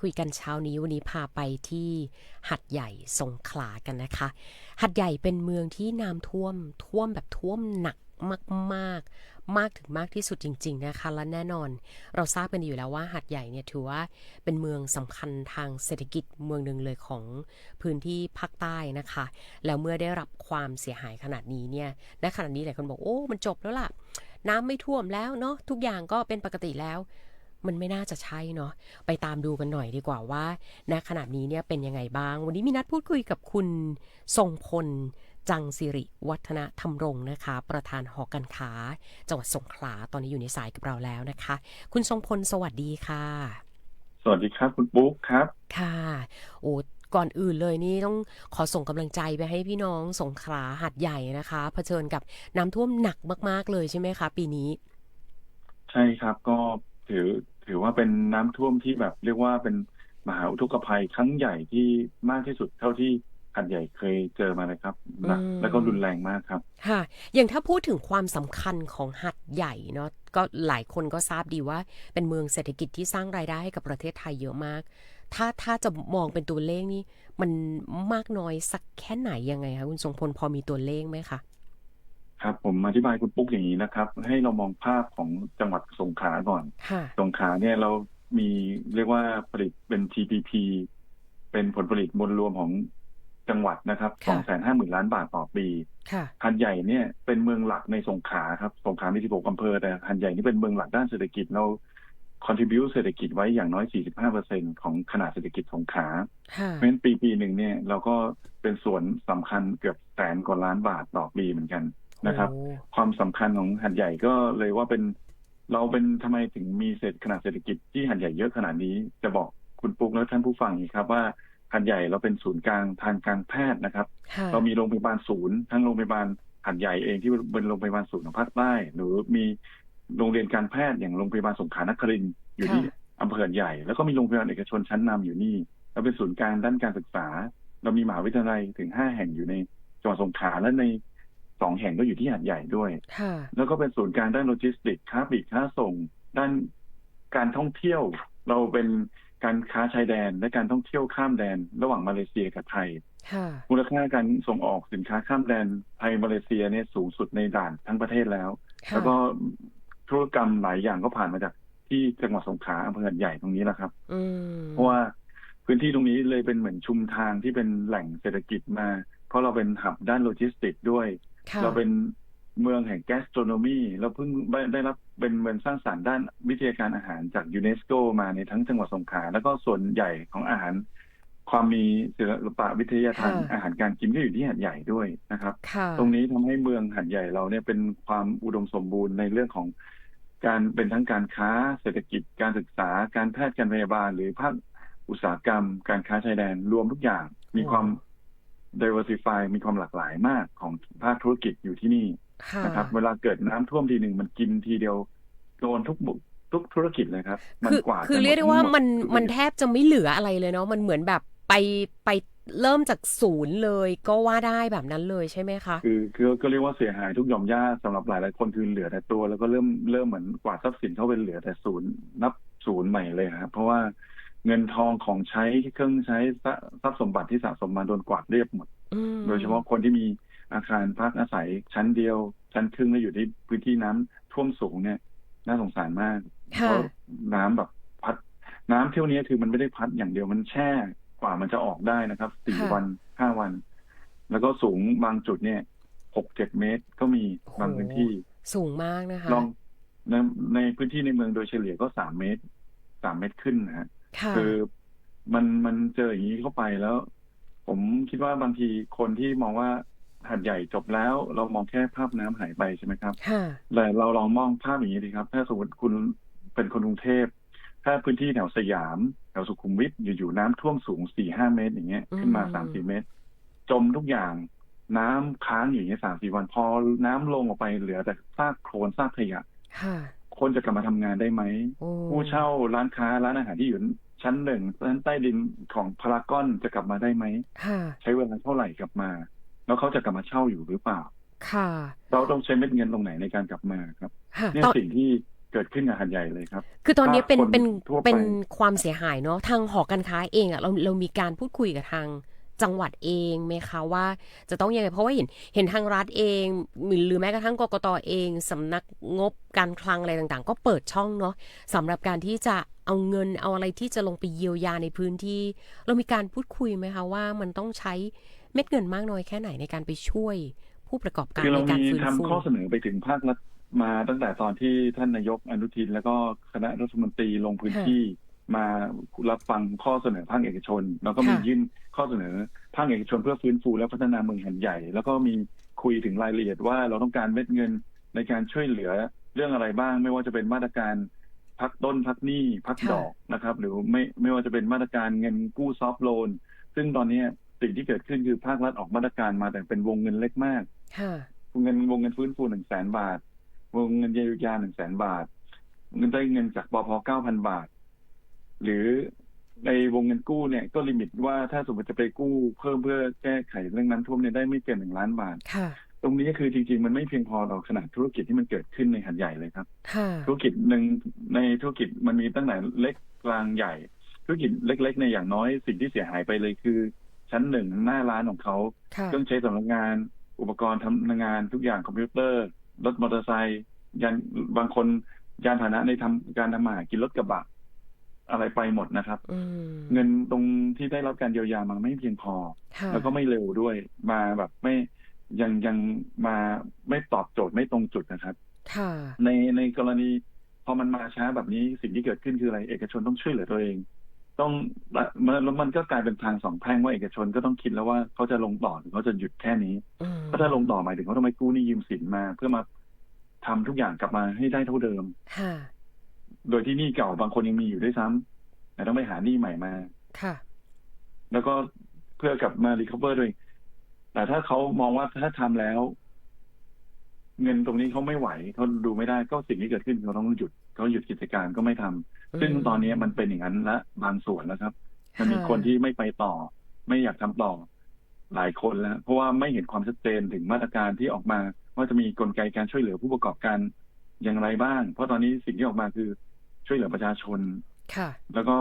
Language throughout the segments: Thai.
คุยกันเช้านี้วันนี้พาไปที่หัดใหญ่สงขลากันนะคะ หัดใหญ่เป็นเมืองที่น้ำท่วมท่วมแบบท่วมหนักมากๆ มากถึงมากที่สุดจริง ๆ นะคะ และแน่นอน เราทราบกันอยู่แล้วว่าหัดใหญ่เนี่ยถือว่าเป็นเมืองสำคัญทางเศรษฐกิจเมืองหนึ่งเลยของพื้นที่ภาคใต้นะคะ แล้วเมื่อได้รับความเสียหายขนาดนี้เนี่ยณขณะนี้หลายคนบอกโอ้มันจบแล้วล่ะ น้ำไม่ท่วมแล้วเนาะทุกอย่างก็เป็นปกติแล้ว มันไม่น่าจะใช่เนาะไปตามดูกันหน่อยดีกว่าว่าณขณะนี้เนี่ยเป็นยังไงบ้าง วันนี้มีนัดพูดคุยกับคุณทรงพล จังสิริวัฒนธรรมรงค์นะคะ ประธานหอการค้า จังหวัดสงขลาตอนนี้อยู่ในสายกับเราแล้วนะคะ คุณทรงพลสวัสดีค่ะ สวัสดีครับคุณปุ๊กครับ ค่ะโอ้ก่อนอื่นเลยนี่ต้องขอส่งกำลังใจไปให้พี่น้องสงขลาหัดใหญ่นะคะเผชิญกับน้ำท่วมหนักมาก ๆเลยใช่ไหมคะ ปีนี้ ใช่ครับก็ ถือถือว่าเป็นน้ำท่วมที่แบบเรียกว่าเป็นมหาอุทกภัยครั้งใหญ่ที่มากที่สุดเท่าที่หัดใหญ่เคยเจอมาเลยครับหนักอืมแล้วก็รุนแรงมากครับ ค่ะ อย่างถ้าพูดถึงความสำคัญของหัดใหญ่เนาะก็หลายคนก็ทราบดีว่า เป็นเมืองเศรษฐกิจที่สร้างรายได้ให้กับประเทศไทยเยอะมาก ถ้าถ้าจะมองเป็นตัวเลขนี่มันมากน้อยสักแค่ไหนยังไงคะคุณทรงพลพอมีตัวเลขไหมคะ ครับ ผมอธิบายคุณปุ๊กอย่างนี้นะครับ ให้เรามองภาพของจังหวัดสงขลาก่อน ค่ะ สงขลาเนี่ยเรามีเรียกว่าผลิตเป็น GDP เป็นผลผลิตมวลรวมของจังหวัดนะครับสค่ะองแสนห้าหมื่นล้านบาทต่อปีค่ะหัดใหญ่เนี่ยเป็นเมืองหลักในสงขลาครับ สงขลามี16อำเภอแต่หัดใหญ่นี่เป็นเมืองหลักด้านเศรษฐกิจเรา contribu เศรษฐกิจไว้อย่างน้อย 45%ของขนาดเศรษฐกิจสงขลาค่ะเพราะฉะนั้นปีปีหนึ่งเนี่ยเราก็เป็นส่วนสำคัญเกือบแสนกว่าล้านบาทต่อปีเหมือนกัน นะครับโอ้ความสำคัญของหัดใหญ่ก็เลยว่าเป็นเราเป็นทำไมถึงมีเศรษฐขนาดเศรษฐกิจที่หัดใหญ่เยอะขนาดนี้ จะบอกคุณปุ๊กและท่านผู้ฟังอีกครับว่าหัดใหญ่เราเป็นศูนย์กลางทางการแพทย์นะครับค่ะเรามีโรงพยาบาลศูนย์ทั้งโรงพยาบาลหัดใหญ่เองที่เป็นโรงพยาบาลศูนย์ของภาคใต้หรือมีโรงเรียนการแพทย์อย่างโรงพยาบาลสงขลานครินทร์อยู่ที่อำเภอหัดใหญ่ แล้วก็มีโรงพยาบาลเอกชนชั้นนำอยู่นี่เราเป็นศูนย์กลางด้านการศึกษา เรามีมหาวิทยาลัยถึงห้าแห่งอยู่ในจังหวัดสงขลาและใน สองแห่งก็อยู่ที่หัดใหญ่ด้วยค่ะแล้วก็เป็นศูนย์กลางด้านโลจิสติกส์ค้าปลีกค้าส่ง ด้านการท่องเที่ยว เราเป็นการค้าชายแดน และการท่องเที่ยวข้ามแดน ระหว่างมาเลเซียกับไทยค่ะมูลค่าการส่งออกสินค้าข้ามแดนไทยมาเลเซียเนี่ยสูงสุดในด่านทั้งประเทศแล้วค่ะแล้วก็ธุรกรรมหลายอย่างก็ผ่านมาจากที่จังหวัดสงขลาอำเภอหัดใหญ่ตรงนี้แหละครับอืมเพราะว่าพื้นที่ตรงนี้เลยเป็นเหมือนชุมทางที่เป็นแหล่งเศรษฐกิจมา เพราะเราเป็นหับด้านโลจิสติกส์ด้วยค่ะ เราเป็นเมืองแห่งแกสโตรโนมีเราเพิ่งได้ได้รับเป็นเมืองสร้างสรรค์ด้านวิทยาการอาหารจากยูเนสโกมาในทั้งจังหวัดสงขลาแล้วก็ส่วนใหญ่ของอาหาร ความมีศิลปะวิทยาทานค่ะอาหารการกินก็อยู่ที่หัดใหญ่ด้วยนะครับค่ะตรงนี้ทำให้เมืองหัดใหญ่เราเนี่ยเป็นความอุดมสมบูรณ์ในเรื่องของการเป็นทั้งการค้าเศรษฐกิจการศึกษาการแพทย์การพยาบาล หรือภาคอุตสาหกรรม การค้าชายแดนรวมทุกอย่างมีความ diversify มีความหลากหลายมากของภาคธุรกิจอยู่ที่นี่ค่ะนะครับ เวลาเกิดน้ำท่วมทีหนึ่งมันกินทีเดียวโดนทุกบุทุกธุรกิจเลยครับ มันคือกวาดคือกันหมเรียกได้ว่าทั้งหมันทุกมันธุรกิจแทบจะไม่เหลืออะไรเลยเนาะมันเหมือนแบบไปไปเริ่มจากศูนย์เลยก็ว่าได้แบบนั้นเลยใช่ไหมคะ คือคือก็เรียกว่าเสียหายทุกหย่อมย่าสำหรับหลายหลายๆคนคือเหลือแต่ตัว แล้วก็เริ่มเริ่มเหมือนกวาดทรัพย์สินเข้าไปเหลือแต่ศูนย์นับศูนย์ใหม่เลยครับเพราะว่า เงินทองของใช้เครื่องใช้ทรัทรัพย์สมบัติที่สะสมมาโดนกวาดเรียบหมดอืมโดยเฉพาะคนที่มีอาคารพักอาศัยชั้นเดียว ชั้นครึ่งแล้วอยู่ที่พื้นที่น้ำท่วมสูงเนี่ย น่าสงสารมากเพค่ะราะน้ำแบบพัด น้ำเที่ยวนี้คือมันไม่ได้พัดอย่างเดียวมันแช่กว่ามันจะออกได้นะครับสี่ค่ะวันห้าวัน แล้วก็สูงบางจุดเนี่ยหกเจ็ดเมตรก็มีโอ้โหบางพื้นที่ สูงมากนะคะลองในในพื้นที่ในเมืองโดยเฉลี่ยก็สามเมตรสามเมตรขึ้นนะฮะ ค่ะคือมันมันเจออย่างนี้เข้าไปแล้ว ผมคิดว่าบางทีคนที่มองว่าหัดใหญ่จบแล้ว เรามองแค่ภาพน้ำหายไปใช่ไหมครับค่ะแต่เราลองมองภาพอย่างนี้ดีครับ ถ้าสมมติคุณเป็นคนกรุงเทพถ้าพื้นที่แถวสยามแถวสุขุมวิทอยู่ๆน้ำท่วมสูงสี่ห้าเมตรอย่างเงี้ยขึ้นมาอืมสามสี่เมตร จมทุกอย่างน้ำค้างอยู่อย่างเงี้ยสามสี่วันพอน้ำลงออกไปเหลือแต่ซากโคลนซากขยะ ค่ะคนจะกลับมาทำงานได้ไหมโอ้ผู้เช่าร้านค้าร้านอาหารที่อยู่ชั้นหนึ่งชั้นใต้ดินของพารากอนจะกลับมาได้ไหมค่ะใช้เวลาเท่าไหร่กลับมา แล้วเขาจะกลับมาเช่าอยู่หรือเปล่า ค่ะ เราต้องใช้เม็ดเงินตรงไหนในการกลับมาครับค่ะเนี่ยตอนสิ่งที่เกิดขึ้นกับหัดใหญ่เลยครับ คือตอนนี้เป็นถ้าคนเป็นทั่วไปเป็นความเสียหายเนาะทางหอการค้าเองอะเราเรามีการพูดคุยกับทาง จังหวัดเองไหมคะว่าจะต้องยังไงเพราะว่าเห็นเห็นทางรัฐเองหรือแม้กระทั่งกกตเองสำนักงบการคลังอะไรต่างๆ ก็เปิดช่องเนาะสำหรับการที่จะเอาเงินเอาอะไรที่จะลงไปเยียวยาในพื้นที่ เรามีการพูดคุยไหมคะว่ามันต้องใช้เม็ดเงินมากน้อยแค่ไหนในการไปช่วยผู้ประกอบการคือเราในการมีฟื้นทำฟูข้อเสนอไปถึงภาครัฐมาตั้งแต่ตอนที่ท่านนายกอนุทิน แล้วก็คณะรัฐมนตรีลงพื้นที่ มารับฟังข้อเสนอภาคเอกชน แล้วก็มียื่นข้อเสนอภาคเอกชนเพื่อฟื้นฟูและพัฒนาเมืองหันใหญ่ แล้วก็มีคุยถึงรายละเอียดว่าเราต้องการเม็ดเงินในการช่วยเหลือเรื่องอะไรบ้าง ไม่ว่าจะเป็นมาตรการพักต้นพักหนี้พักดอกนะครับ หรือไม่ไม่ว่าจะเป็นมาตรการเงินกู้ซอฟท์โลน ซึ่งตอนนี้สิ่งที่เกิดขึ้นคือภาครัฐออกมาตรการมาแต่เป็นวงเงินเล็กมากค่ะเงินวงเงินฟื้นฟูหนึ่งแสนบาท วงเงินเยียวยาหนึ่งแสนบาท เงินได้เงินจากปพเก้าพันบาท หรือในวงเงินกู้เนี่ยก็ลิมิตว่าถ้าสมมติจะไปกู้เพิ่มเพื่อแก้ไขเรื่องน้ำท่วมเนี่ยได้ไม่เกินหนึ่งล้านบาทค่ะตรงนี้คือจริง ๆ มันไม่เพียงพอต่อขนาดธุรกิจที่มันเกิดขึ้นในหัดใหญ่เลยครับค่ะธุรกิจหนึ่งในธุรกิจมันมีตั้งแต่เล็กกลางใหญ่ ธุรกิจเล็กๆในยอย่างน้อยสิ่งที่เสียหายไปเลยคือ ชั้นหนึ่งหน้าร้านของเขาค่ะเครื่องใช้สำนักงาน อุปกรณ์ทำงานทุกอย่างคอมพิวเตอร์รถมอเตอร์ไซค์ยันบางคนยานพาหนะในทำการทำมาหากินรถกระบะ อะไรไปหมดนะครับอืมเงินตรงที่ได้รับการเยียวยามันไม่เพียงพอค่ะแล้วก็ไม่เร็วด้วยมาแบบไม่ยังยังมาไม่ตอบโจทย์ไม่ตรงจุดนะครับค่ะในในกรณีพอมันมาช้าแบบนี้สิ่งที่เกิดขึ้นคืออะไร เอกชนต้องช่วยเหลือตัวเอง ต้องแล้วแล้วมันก็กลายเป็นทางสองแพร่งว่าเอกชนก็ต้องคิดแล้วว่าเขาจะลงต่อหรือเขาจะหยุดแค่นี้อืมเพราะถ้าลงต่อหมายถึงเขาต้องไปกู้หนี้ยืมสินมา เพื่อมาทำทุกอย่างกลับมาให้ได้เท่าเดิมค่ะ โดยที่หนี้เก่าบางคนยังมีอยู่ด้วยซ้ำแต่ต้องไปหาหนี้ใหม่มา ค่ะ แล้วก็เพื่อกลับมารีค o เ e อร์ด้วย แต่ถ้าเขามองว่าถ้าทำแล้ว เงินตรงนี้เขาไม่ไหวเขาดูไม่ได้ก็สิ่งที่เกิดขึ้นเขาต้องหยุดเขาหยุดกิจการก็ไม่ทำซึ่งตอนนี้มันเป็นอย่างนั้นละบางส่วนแล้วครับ มันมีคนที่ไม่ไปต่อ ไม่อยากทำต่อหลายคนแล้ว เพราะว่าไม่เห็นความชัดเจนถึงมาตรการที่ออกมา ว่าจะมีกลไกการช่วยเหลือผู้ประกอบการอย่างไรบ้าง เพราะตอนนี้สิ่งที่ออกมาคือ ช่วยเหลือประชาชน ค่ะ แล้วก็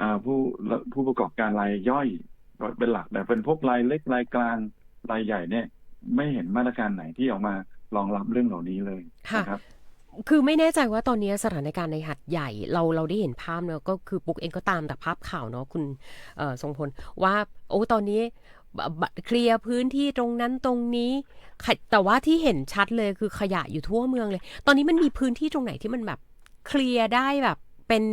อ่าผู้ผู้ประกอบการรายย่อยเป็นหลัก แต่เป็นพวกรายเล็กรายกลางรายใหญ่เนี่ย ไม่เห็นมาตรการไหนที่ออกมารองรับเรื่องเหล่านี้เลยค่ะนะครับคือไม่แน่ใจว่าตอนนี้สถานการณ์ในหัดใหญ่เราเราได้เห็นภาพเนอะก็คือปุ๊กเองก็ตามแต่ภาพข่าวเนาะคุณเอ่อทรงพล ว่าโอ้ตอนนี้บะเคลียร์พื้นที่ตรงนั้นตรงนี้ขะแต่ว่าที่เห็นชัดเลยคือขยะอยู่ทั่วเมืองเลย ตอนนี้มันมีพื้นที่ตรงไหนที่มันแบบ เคลียร์ได้แบบเป็น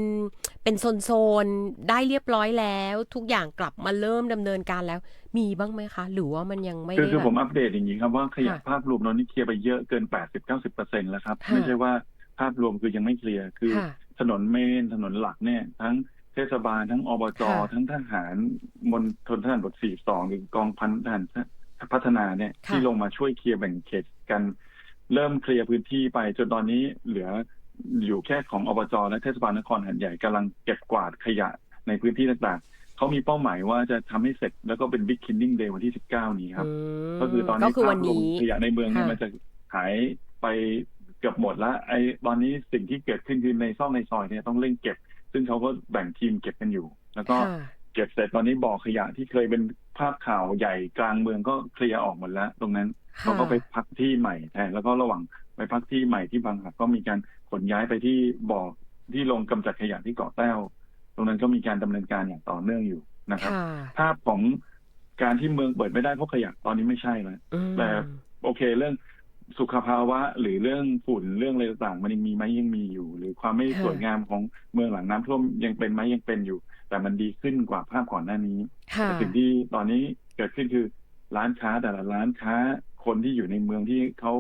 เป็นโซนๆได้เรียบร้อยแล้ว ทุกอย่างกลับมาเริ่มดำเนินการแล้ว มีบ้างไหมคะ หรือว่ามันยังไม่คือได้คือแบผมบอัปเดตอย่างนี้ครับว่าขยะค่ะภาพรวมตอนนี้เคลียร์ไปเยอะเกิน 80-90เปอร์เซ็นแล้วครับค่ะไม่ใช่ว่าภาพรวมคือยังไม่เคลียร์คือค่ะถนนเมนถนนหลักเนี่ย ทั้งเทศบาลทั้งอบจค่ะทั้งทหารมณฑลทหารบกสี่สองหรือกองพันทหารพัฒนาเนี่ยค่ะที่ลงมาช่วยเคลียร์แบ่งเขตกัน เริ่มเคลียร์พื้นที่ไปจนตอนนี้เหลือ อยู่แค่ของอบจและเทศบาลนครหัดใหญ่กำลังเก็บกวาดขยะในพื้นที่ต่างๆ เขามีเป้าหมายว่าจะทำให้เสร็จแล้วก็เป็นบิ๊กคินนิ่งเดย์วันที่19นี้ครับอืมก็คือตอนก็นี้คือภาวัพนรวมนี้ขยะในเมืองเนี่ยค่ะมันจะหายไปเกือบหมดแล้วไอ้ตอนนี้สิ่งที่เกิดขึ้นคือในซอกในซอยเนี่ยต้องเร่งเก็บ ซึ่งเขาก็แบ่งทีมเก็บกันอยู่ แล้วก็ค่ะเก็บเสร็จตอนนี้บ่อขยะที่เคยเป็นภาพข่าวใหญ่กลางเมืองก็เคลียร์ออกหมดแล้ว ตรงนั้นเขาก็ไปพักที่ใหม่แทนแล้วก็ระหว่าง ไปพักที่ใหม่ที่บางหักก็มีการขนย้ายไปที่บ่อที่ลงกำจัดขยะที่เกาะแต้ว ตรงนั้นก็มีการดำเนินการอย่างต่อเนื่องอยู่นะครับค่ะภาพของการที่เมืองเปิดไม่ได้เพราะขยะตอนนี้ไม่ใช่แล้วอืมแต่โอเคเรื่องสุขภาวะ หรือเรื่องฝุ่นเรื่องอะไรต่างๆมันยังมีไหมยังมีอยู่ หรือความไม่ค่ะสวยงามของเมืองหลังน้ำท่วมยังเป็นไหมยังเป็นอยู่ แต่มันดีขึ้นกว่าภาพก่อนหน้านี้ค่ะแต่สิ่งที่ตอนนี้เกิดขึ้นคือร้านค้าแต่ละร้านค้าคนที่อยู่ในเมืองที่เขา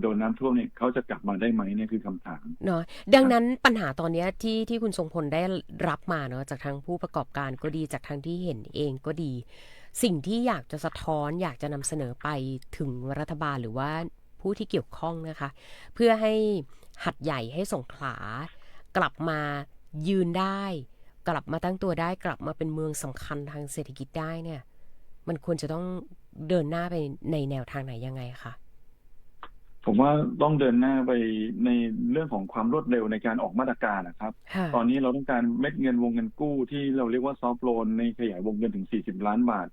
โดนน้ำท่วมเนี่ยเขาจะกลับมาได้ไหมเนี่ยคือคำถามเนาะดังนั้นปัญหาตอนเนี้ยที่ที่คุณทรงพลได้รับมาเนาะจากทางผู้ประกอบการก็ดีจากทางที่เห็นเองก็ดี สิ่งที่อยากจะสะท้อนอยากจะนำเสนอไปถึงรัฐบาลหรือว่าผู้ที่เกี่ยวข้องนะคะ เพื่อให้หัดใหญ่ให้สงขลากลับมายืนได้ กลับมาตั้งตัวได้กลับมาเป็นเมืองสำคัญทางเศรษฐกิจได้เนี่ย มันควรจะต้องเดินหน้าไปในแนวทางไหนยังไงคะ ผมว่าต้องเดินหน้าไปในเรื่องของความรวดเร็วในการออกมาตรการนะครับค่ะตอนนี้เราต้องการเม็ดเงินวงเงินกู้ที่เราเรียกว่าซอฟ t โลนในขยายวงเงินถึง 40 ล้านบาท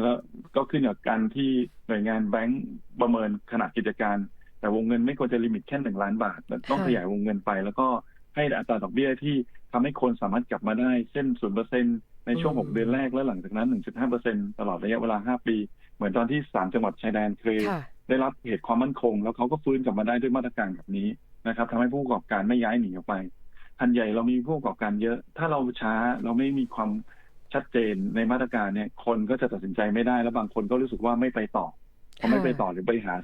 แล้วก็ขึ้นกับการที่หน่วยงานแบงก์ประเมินขนาดกิจการ แต่วงเงินไม่ควรจะลิมิตแค่หนึ่งล้านบาทแต่ต้องค่ะขยายวงเงินไป แล้วก็ให้อัตราดอกเบี้ยที่ทำให้คนสามารถกลับมาได้เส้นศูนเปอร์เซ็นในช่วงอืม6เดือนแรกและหลังจากนั้น 1.5เปอร์เซ็นตลอดระยะเวลา 5 ปี เหมือนตอนที่สามจังหวัดชายแดนเคยค่ะ ได้รับเหตุความมั่นคง แล้วเขาก็ฟื้นกลับมาได้ด้วยมาตรการแบบนี้นะครับทำให้ผู้ประกอบการไม่ย้ายหนีออกไปหันใหญ่เรามีผู้ประกอบการเยอะ ถ้าเราช้าเราไม่มีความชัดเจนในมาตรการเนี่ย คนก็จะตัดสินใจไม่ได้แล้วบางคนก็รู้สึกว่าไม่ไปต่อพอไม่ไปต่อหรือไปหา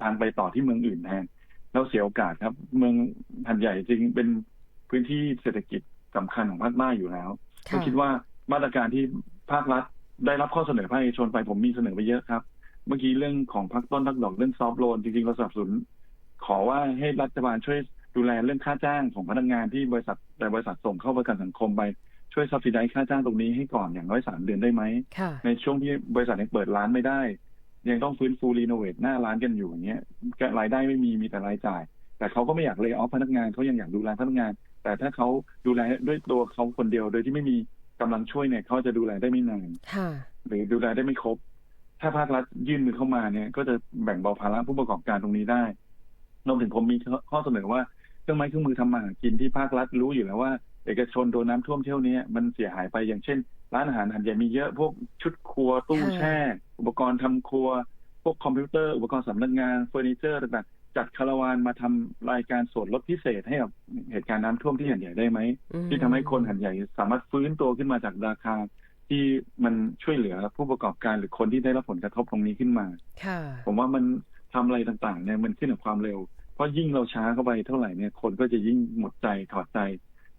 ทางไปต่อที่เมืองอื่นแทนแล้วเสียโอกาสครับ เมืองหันใหญ่จริงเป็นพื้นที่เศรษฐกิจสำคัญของภาคใต้อยู่แล้วค่ะก็คิดว่ามาตรการที่ภาครัฐได้รับข้อเสนอภาคเอกชนไปผมมีเสนอไปเยอะครับ เมื่อกี้เรื่องของพักต้นพักดอกเรื่องซอฟ t โลนจริงๆเราสนับสนุน ขอว่าให้รัฐบาลช่วยดูแลเรื่องค่าจ้างของพนักงานที่บริษัทแต่บริษัทส่งเข้าประกันสังคมไปช่วยซับซิไดค่าจ้างตรงนี้ให้ก่อนอย่างน้อยสามเดือนได้ไหมค่ะในช่วงที่บริษัทยังเปิดร้านไม่ได้ ยังต้องฟื้นฟูรีโนเวทหน้าร้านกันอยู่อย่างเงี้ยรายได้ไม่มีมีแต่รายจ่าย แต่เขาก็ไม่อยากเลยออฟพนักงานเขายังอยากดูแลพนักงาน แต่ถ้าเขาดูแลด้วยตัวเขาคนเดียวโดยที่ไม่มีกำลังช่วยเนี่ยเขาจะดูแลได้ไม่นานค่ะหรือดูแลได้ไม่ครบ ถ้าภาครัฐยื่นมือเข้ามาเนี่ย ก็จะแบ่งเบาภาระผู้ประกอบการตรงนี้ได้รวมถึงผมมีข้อเสนอว่าเครื่องไม้เครื่องมือทำมาหากินที่ภาครัฐรู้อยู่แล้วว่า เอกชนโดนน้ำท่วมเที่ยวนี้มันเสียหายไปอย่างเช่น ร้านอาหารหันใหญ่มีเยอะพวกชุดครัวตู้ค่ะแช่ อุปกรณ์ทำครัว พวกคอมพิวเตอร์อุปกรณ์สำนักงานเฟอร์นิเจอร์ต่างๆจัดคาราวานมาทำรายการส่วนลดพิเศษให้กับเหตุการณ์น้ำท่วมที่หันใหญ่ได้ไหมอืมที่ทำให้คนหันใหญ่สามารถฟื้นตัวขึ้นมาจากราคา ที่มันช่วยเหลือผู้ประกอบการหรือคนที่ได้รับผลกระทบตรงนี้ขึ้นมาค่ะผมว่ามันทำอะไรต่างๆเนี่ยมันขึ้นกับความเร็ว เพราะยิ่งเราช้าเข้าไปเท่าไหร่เนี่ยคนก็จะยิ่งหมดใจถอดใจ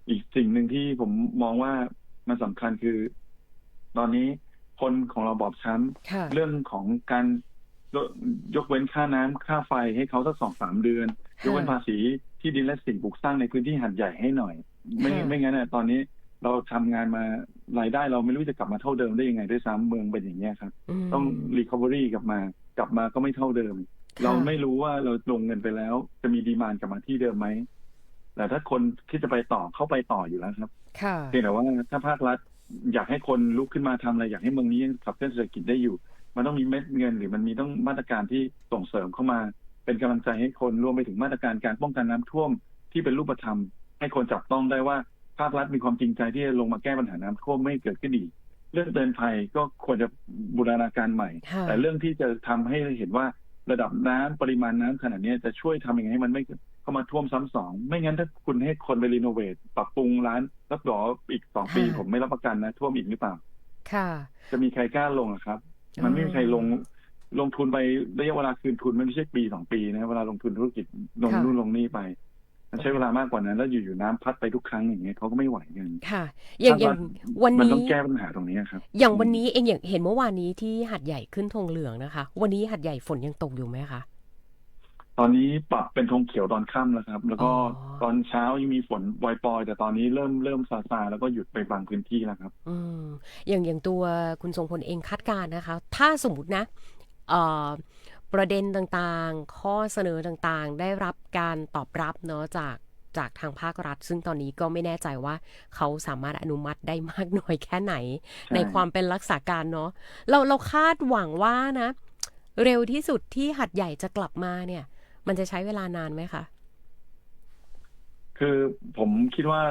อีกสิ่งหนึ่งที่ผมมองว่ามันสำคัญคือ ตอนนี้คนของเราบอบช้ำค่ะเรื่องของการยกยกเว้นค่าน้ำค่าไฟให้เขาสักสองสามเดือนค่ะยกเว้นภาษีที่ดินและสิ่งปลูกสร้างในพื้นที่หัดใหญ่ให้หน่อย ไม่ค่ะไม่งั้นน่ะตอนนี้ เราทำงานมารายได้เราไม่รู้จะกลับมาเท่าเดิมได้ยังไงด้วยซ้ำเมืองเป็นอย่างนี้ยครับมต้องรีคอเวอรี่กลับมากลับมาก็ไม่เท่าเดิมค่ะเราไม่รู้ว่าเราลงเงินไปแล้ว จะมีดีมานกลับมาที่เดิมไหมแต่ถ้าคนที่จะไปต่อเข้าไปต่ออยู่แล้วครับค่ะเพียงแต่ว่าถ้าภาครัฐอยากให้คนลุกขึ้นมาทำอะไรอยากให้เมืองนี้ยังขับเคลื่อนเศรษฐกิจได้อยู่ มันต้องมีเม็ดเงินหรือมันมีต้องมาตรการที่ส่งเสริมเข้ามา เป็นกำลังใจให้คนรวมไปถึงมาตรการการป้องกันน้ำท่วมที่เป็นรูปธรรม ให้คนจับต้องได้ว่า ภาครัฐมีความจริงใจที่จะลงมาแก้ปัญหาน้ำท่วมไม่ให้เกิดขึ้นอีก เรื่องเตือนภัยก็ควรจะบูรณาการใหม่ค่ะแต่เรื่องที่จะทำให้เห็นว่าระดับน้ำปริมาณน้ำขนาดนี้จะช่วยทำยังไงให้มันไม่เข้ามาท่วมซ้ำสอง ไม่งั้นถ้าคุณให้คนไปรีโนเวทปรับปรุงร้านรับรองอีกสองปีค่ะผมไม่รับประกันนะ ท่วมอีกหรือเปล่า ค่ะ จะมีใครกล้าลงอะครับ มันไม่มีใครลงลงทุนไประยะเวลาคืนทุนมันไม่ใช่ปีสองปีนะเวลาลงทุนธุรกิจลงค่ะนู่นลงนี่ไป มันใช้เวลามากกว่านั้น แล้วอยู่ๆน้ำพัดไปทุกครั้งอย่างเงี้ยเขาก็ไม่ไหวกันค่ะ อย่างอย่างภาครัฐวันมันนี้ต้องแก้ปัญหาตรงนี้ครับ อย่างวันนี้เองอย่างเห็นเมื่อวานนี้ที่หัดใหญ่ขึ้นธงเหลืองนะคะ วันนี้หัดใหญ่ฝนยังตกอยู่ไหมคะตอนนี้ปรับเป็นธงเขียวตอนค่ำแล้วครับ แล้วก็อ๋อตอนเช้ายังมีฝนปล่อยๆแต่ตอนนี้เริ่มเริ่มซาซาแล้วก็หยุดไปบางพื้นที่แล้วครับ อืมอย่างอย่างตัวคุณทรงพลเองคาดการณ์นะคะ ถ้าสมมตินะ เอ่อ ประเด็นต่างๆ ข้อเสนอต่างๆ ได้รับการตอบรับเนาะจากจากทางภาครัฐ ซึ่งตอนนี้ก็ไม่แน่ใจว่าเขาสามารถอนุมัติได้มากน้อยแค่ไหน ในความเป็นรักษาการเนาะเราเราคาดหวังว่านะ เร็วที่สุดที่หัดใหญ่จะกลับมาเนี่ย มันจะใช้เวลานานไหมคะคือผมคิดว่า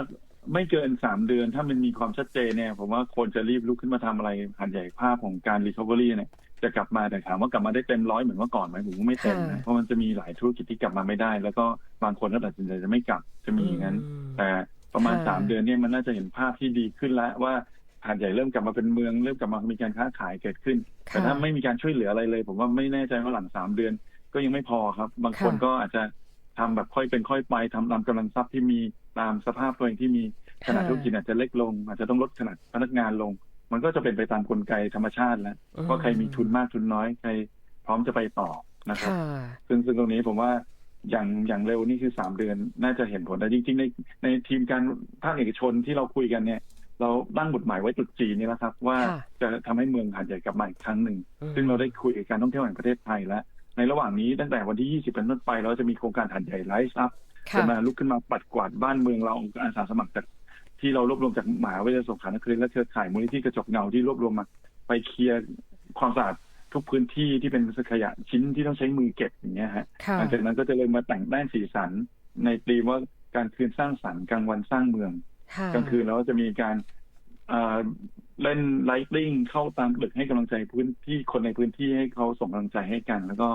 ไม่เกินสามเดือนถ้ามันมีความชัดเจนเนี่ย ผมว่าคนจะรีบลุกขึ้นมาทำอะไรหันใหญ่ภาพของการรีคอเวอรี่เนี่ย จะกลับมาแต่ถามว่ากลับมาได้เต็มร้อยเหมือนเมื่อก่อนไหมผมว่าไม่เต็มนะค่ะเพราะมันจะมีหลายธุรกิจที่กลับมาไม่ได้ แล้วก็บางคนก็ตัดสินใจจะไม่กลับจะมีอย่างนั้นอืมแต่ประมาณค่ะสามเดือนเนี่ยมันน่าจะเห็นภาพที่ดีขึ้นแล้วว่าหาดใหญ่เริ่มกลับมาเป็นเมืองเริ่มกลับมามีการค้าขายเกิดขึ้น แต่ถ้าไม่มีการช่วยเหลืออะไรเลย ผมว่าไม่แน่ใจว่าหลังสามเดือนก็ยังไม่พอครับ บางคนค่ะก็อาจจะทำแบบค่อยเป็นค่อยไปทำตามกำลังทรัพย์ที่มีตามสภาพตัวเองที่มีขนาดค่ะธุรกิจอาจจะเล็กลง อาจจะต้องลดขนาดพนักงานลง มันก็จะเป็นไปตามกลไกธรรมชาติแล้วว่าใครมีทุนมากทุนน้อยใครพร้อมจะไปต่อนะครับค่ะซึ่งซึ่งตรงนี้ผมว่าอย่างอย่างเร็วนี่คือสามเดือนน่าจะเห็นผลแต่จริง ๆ ในในทีมการภาคเอกชนที่เราคุยกันเนี่ย เราตั้งบทหมายไว้ตรุดจีนนี่แหละครับ ว่าค่ะจะทำให้เมืองหาดใหญ่กลับมาอีกครั้งหนึ่ง ซึ่งเราได้คุยกับการท่องเที่ยวแห่งประเทศไทยแล้ว ในระหว่างนี้ตั้งแต่วันที่ 20 เป็นต้นไป เราจะมีโครงการหัดใหญ่ไลฟ์อัพค่ะจะมาลุกขึ้นมาปัดกวาดบ้านเมืองเราอาสาสมัครจาก ที่เรารวบรวมจากมหาวิทยาลัยสงขลานครินทร์และเครือข่ายมูลนิธิกระจกเงาที่รวบรวมมา ไปเคลียร์ความสะอาดทุกพื้นที่ที่เป็นขยะชิ้นที่ต้องใช้มือเก็บอย่างเงี้ยฮะค่ะ หลังจากนั้นก็จะเลยมาแต่งแต้มสีสันในธีมว่าการคืนสร้างสรรค์กลางวันสร้างเมือง ค่ะกลางคืนแล้วจะมีการเอ่อเล่นไลท์ติ้งเข้าตามตึกให้กำลังใจพื้นที่คนในพื้นที่ให้เขาส่งกำลังใจให้กัน แล้วก็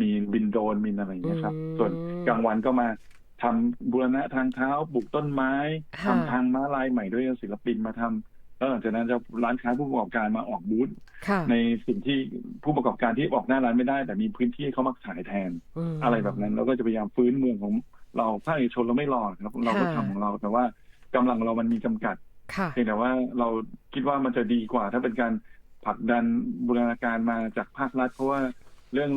มีบินโดรนมีอะไรอย่างเงี้ยครับ อืม ส่วนกลางวันก็มา ทำบูรณะทางเท้าปลูกต้นไม้ค่ะทำทางม้าลายใหม่ด้วยศิลปินมาทำแล้วหลังจากนั้นจะร้านค้าผู้ประกอบการมาออกบูธค่ะในสิ่งที่ผู้ประกอบการที่ออกหน้าร้านไม่ได้ แต่มีพื้นที่ให้เขามาขายแทนมอะไรแบบนั้นเราก็จะพยายามฟื้นเมืองของเราภาคเอกชนเราไม่รอครับเราก็ค่ะทำของเรา แต่ว่ากำลังเรามันมีจำกัดค่ะเพียงแต่ว่าเราคิดว่ามันจะดีกว่า ถ้าเป็นการผลักดันบูรณาการมาจากภาครัฐ เพราะว่าเรื่อง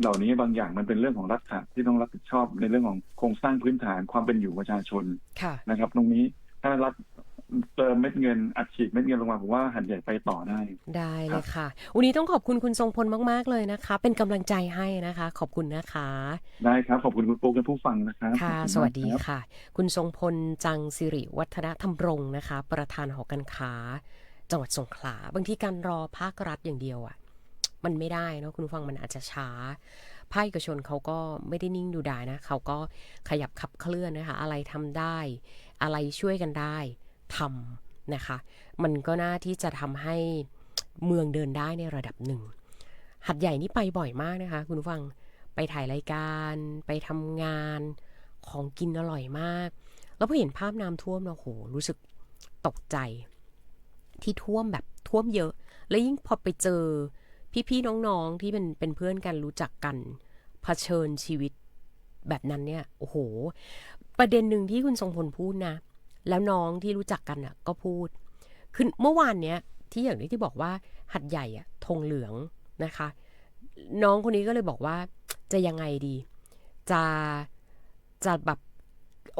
เหล่านี้บางอย่างมันเป็นเรื่องของรัฐะที่ต้องรับผิดชอบในเรื่องของโครงสร้างพื้นฐานความเป็นอยู่ประชาชนค่ะนะครับ ตรงนี้ถ้ารัฐเติมเม็ดเงินอัดฉีดเม็ดเงินลงมาผมว่าหันใหญ่ไปต่อได้ ได้เลยค่ะ วันนี้ต้องขอบคุณคุณทรงพลมาก ๆ เลยนะคะ เป็นกำลังใจให้นะคะ ขอบคุณนะคะ ได้ครับ ขอบคุณคุณปุ๊กและผู้ฟังนะครับค่ะขอบณมากสวัสดีครับค่ะ คุณทรงพลจังสิริวัฒนธรรมรงค์นะคะ ประธานหอการค้า จังหวัดสงขลาบางทีการรอภาครัฐอย่างเดียวอะ่ะ มันไม่ได้เนาะคุณผู้ฟังมันอาจจะช้าภาคเอกชนเขาก็ไม่ได้นิ่งดูดายนะ เขาก็ขยับขับเคลื่อนนะคะอะไรทำได้ อะไรช่วยกันได้ทำนะคะ มันก็น่าที่จะทำให้เมืองเดินได้ในระดับหนึ่ง หัดใหญ่นี่ไปบ่อยมากนะคะ คุณผู้ฟังไปถ่ายรายการไปทำงานของกินอร่อยมาก แล้วพอเห็นภาพน้ำท่วมเราโหรู้สึกตกใจ ที่ท่วมแบบท่วมเยอะ แล้วยิ่งพอไปเจอ พี่ๆน้องๆที่เป็นเป็นเพื่อนกันรู้จักกันเผชิญชีวิตแบบนั้นเนี่ยโอ้โห ประเด็นหนึ่งที่คุณทรงพลพูดนะ แล้วน้องที่รู้จักกันอะ ก็พูดคือเมื่อวานเนี้ยที่อย่างที่ที่บอกว่าหัดใหญ่อะธงเหลืองนะคะ น้องคนนี้ก็เลยบอกว่าจะยังไงดี จะจะแบบ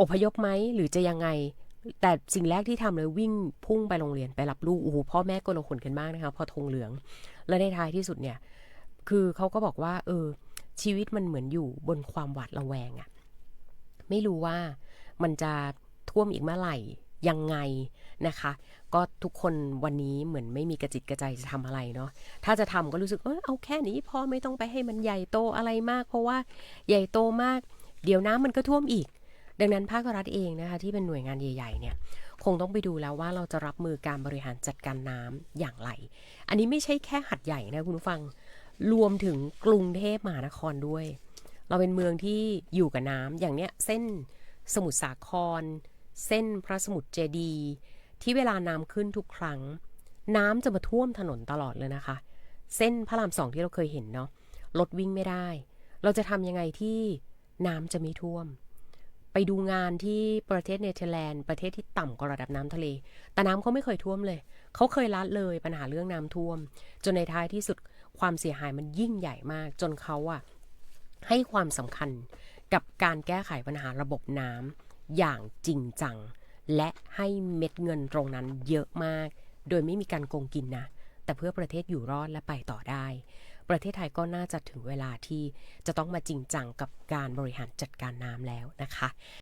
อพยพไหมหรือจะยังไง แต่สิ่งแรกที่ทำเลยวิ่งพุ่งไปโรงเรียนไปรับลูกโอ้โหพ่อแม่ก็ลงขนกันมากนะคะพอธงเหลือง และในท้ายที่สุดเนี่ย คือเขาก็บอกว่า เออ ชีวิตมันเหมือนอยู่บนความหวาดระแวงอะไม่รู้ว่ามันจะท่วมอีกเมื่อไหร่ยังไงนะคะ ก็ทุกคนวันนี้เหมือนไม่มีกระจิตกระใจจะทำอะไรเนาะถ้าจะทำก็รู้สึกเออเอาแค่นี้พอไม่ต้องไปให้มันใหญ่โตอะไรมาก เพราะว่าใหญ่โตมาก เดี๋ยวน้ำมันก็ท่วมอีก ดังนั้นภาครัฐเองนะคะที่เป็นหน่วยงานใหญ่ๆเนี่ยคงต้องไปดูแล้วว่าเราจะรับมือการบริหารจัดการน้ำอย่างไร อันนี้ไม่ใช่แค่หัดใหญ่นะคุณผู้ฟังรวมถึงกรุงเทพมหานครด้วย เราเป็นเมืองที่อยู่กับน้ำอย่างเนี้ยเส้นสมุทรสาคร เส้นพระสมุทรเจดี ที่เวลาน้ำขึ้นทุกครั้ง น้ำจะมาท่วมถนนตลอดเลยนะคะ เส้นพระรามสองที่เราเคยเห็นเนาะรถวิ่งไม่ได้ เราจะทำยังไงที่น้ำจะไม่ท่วม ไปดูงานที่ประเทศเนเธอร์แลนด์ประเทศที่ต่ำกว่าระดับน้ำทะเล แต่น้ำเขาไม่เคยท่วมเลย เขาเคยละเลยปัญหาเรื่องน้ำท่วม จนในท้ายที่สุดความเสียหายมันยิ่งใหญ่มาก จนเขาอะให้ความสำคัญกับการแก้ไขปัญหาระบบน้ำอย่างจริงจัง และให้เม็ดเงินตรงนั้นเยอะมาก โดยไม่มีการโกงกินนะ แต่เพื่อประเทศอยู่รอดและไปต่อได้ ประเทศไทยก็น่าจะถึงเวลาที่จะต้องมาจริงจังกับการบริหารจัดการน้ำแล้วนะคะ